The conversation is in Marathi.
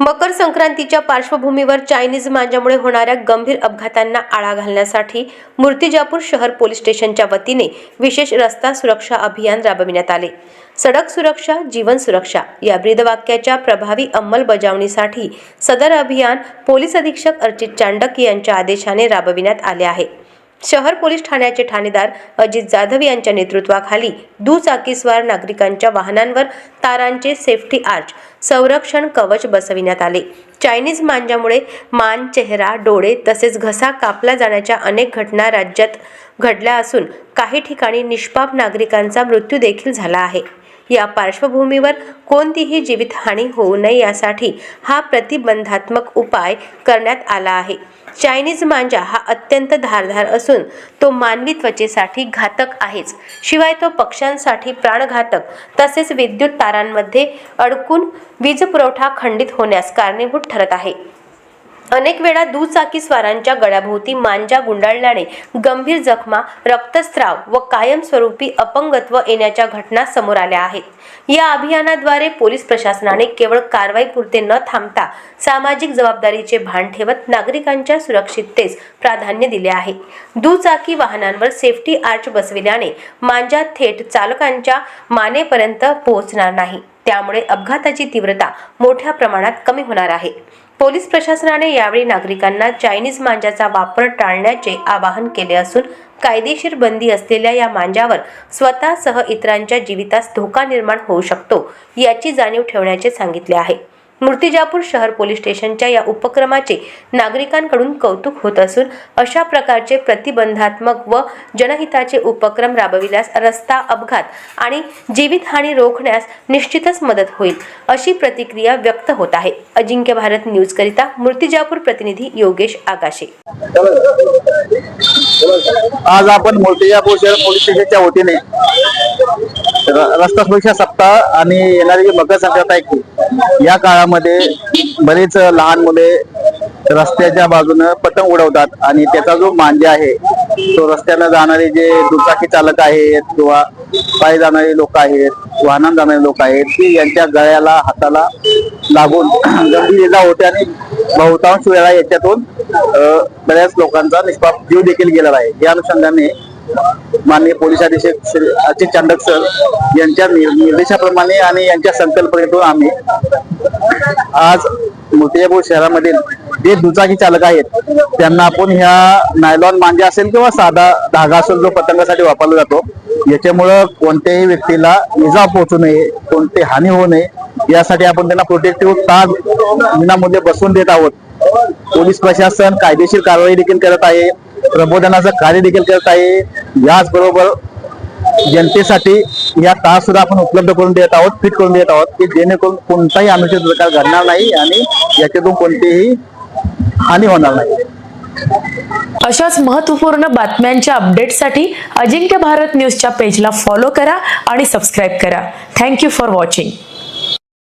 मकर संक्रांतीच्या पार्श्वभूमीवर चायनीज मांजामुळे होणाऱ्या गंभीर अपघातांना आळा घालण्यासाठी मूर्तिजापूर शहर पोलीस स्टेशनच्या वतीने विशेष रस्ता सुरक्षा अभियान राबविण्यात आले. सडक सुरक्षा जीवन सुरक्षा या ब्रीदवाक्याच्या प्रभावी अंमलबजावणीसाठी सदर अभियान पोलीस अधीक्षक अर्चित चांडक यांच्या आदेशाने राबविण्यात आले आहे. शहर पोलीस ठाण्याचे ठाणेदार अजित जाधव यांच्या नेतृत्वाखाली दुचाकीस्वार नागरिकांच्या वाहनांवर तारांचे सेफ्टी आर्च संरक्षण कवच बसविण्यात आले. चायनीज मांजामुळे मान चेहरा डोळे तसेच घसा कापला जाण्याच्या अनेक घटना राज्यात घडल्या असून काही ठिकाणी निष्पाप नागरिकांचा मृत्यू देखील झाला आहे. या पार्श्वभूमीवर कोणतीही जीवितहानी होऊ नये यासाठी हा प्रतिबंधात्मक उपाय करण्यात आला आहे. चायनीज मांजा हा अत्यंत धारधार असून तो मानवी त्वचेसाठी घातक आहेच. शिवाय तो पक्ष्यांसाठी प्राणघातक तसेच विद्युत तारांमध्ये अडकून वीज पुरवठा खंडित होण्यास कारणीभूत ठरत आहे. अनेक वेळा दुचाकी स्वारांच्या गळ्याभोवती मांजा गुंडाळल्याने गंभीर जखमा रक्तस्राव व कायमस्वरूपी अपंगत्व येण्याच्या घटना समोर आल्या आहेत. या अभियानाद्वारे पोलीस प्रशासनाने केवळ कारवाईपुरते न थांबता सामाजिक जबाबदारीचे भान ठेवत नागरिकांच्या सुरक्षिततेस प्राधान्य दिले आहे. दुचाकी वाहनांवर सेफ्टी आर्च बसविल्याने मांजा थेट चालकांच्या मानेपर्यंत पोहोचणार नाही. त्यामुळे अपघाताची तीव्रता मोठ्या प्रमाणात कमी होणार आहे. पोलीस प्रशासनाने यावेळी नागरिकांना चायनीज मांजाचा वापर टाळण्याचे आवाहन केले असून कायदेशीर बंदी असलेल्या या मांजावर स्वतःसह इतरांच्या जीवितास धोका निर्माण होऊ शकतो याची जाणीव ठेवण्याचे सांगितले आहे. मूर्तिजापूर शहर पोलीस स्टेशनच्या या उपक्रमाचे नागरिकांकडून कौतुक होत असून अशा प्रकारचे प्रतिबंधात्मक व जनहिताचे उपक्रम राबविल्यास रस्ता अपघात आणि जीवितहानी रोखण्यास निश्चितच मदत होईल अशी प्रतिक्रिया व्यक्त होत आहे. अजिंक्य भारत न्यूज करिता मूर्तिजापूर प्रतिनिधी योगेश आगाशे. आज आपण मूर्तिजापूर शहर पोलीस स्टेशनच्या वतीने रस्ता सुरक्षा सप्ताह आणि येणारी मकर संक्रांत आहे या काळामध्ये बरेच लहान मुले रस्त्याच्या बाजूनं पतंग उडवतात आणि त्याचा जो मांजा आहे तो रस्त्यानं जाणारे जे दुचाकी चालक आहेत किंवा पायी जाणारे लोक आहेत वाहनान जाणारे लोक आहेत ते यांच्या गळ्याला हाताला लागून गंभीर इजा होते आणि बहुतांश वेळा याच्यातून बऱ्याच लोकांचा निष्पाप जीव देखील गेलेला आहे. या अनुषंगाने माननीय पोलीस अधीक्षक श्री अजित चांडक सर यांच्या निर्देशाप्रमाणे आणि यांच्या संकल्पनेतून आम्ही आज मोतियापूर शहरामधील जे दुचाकी चालक आहेत त्यांना आपण ह्या नायलॉन मांजा असेल किंवा साधा धागा असेल जो पतंगासाठी वापरला जातो याच्यामुळं कोणत्याही व्यक्तीला इजा पोहोचू नये कोणती हानी होऊ नये यासाठी आपण त्यांना प्रोटेक्टिव्ह ताग विनामूल्य बसवून देत आहोत. पोलीस प्रशासन कायदेशीर कारवाई देखील करत आहे प्रबोधनाचं कार्य देखील करत आहे याचबरोबर जनतेसाठी या तास सुद्धा आपण उपलब्ध करून देत आहोत फिट करून देत आहोत की जेणेकरून कोणताही अनुचित प्रकार घडणार नाही आणि याच्यातून कोणतीही हानी होणार नाही. अशाच महत्त्वपूर्ण बातम्यांच्या अपडेटसाठी अजिंक्य भारत न्यूजच्या पेजला फॉलो करा आणि सबस्क्राईब करा. Thank you for watching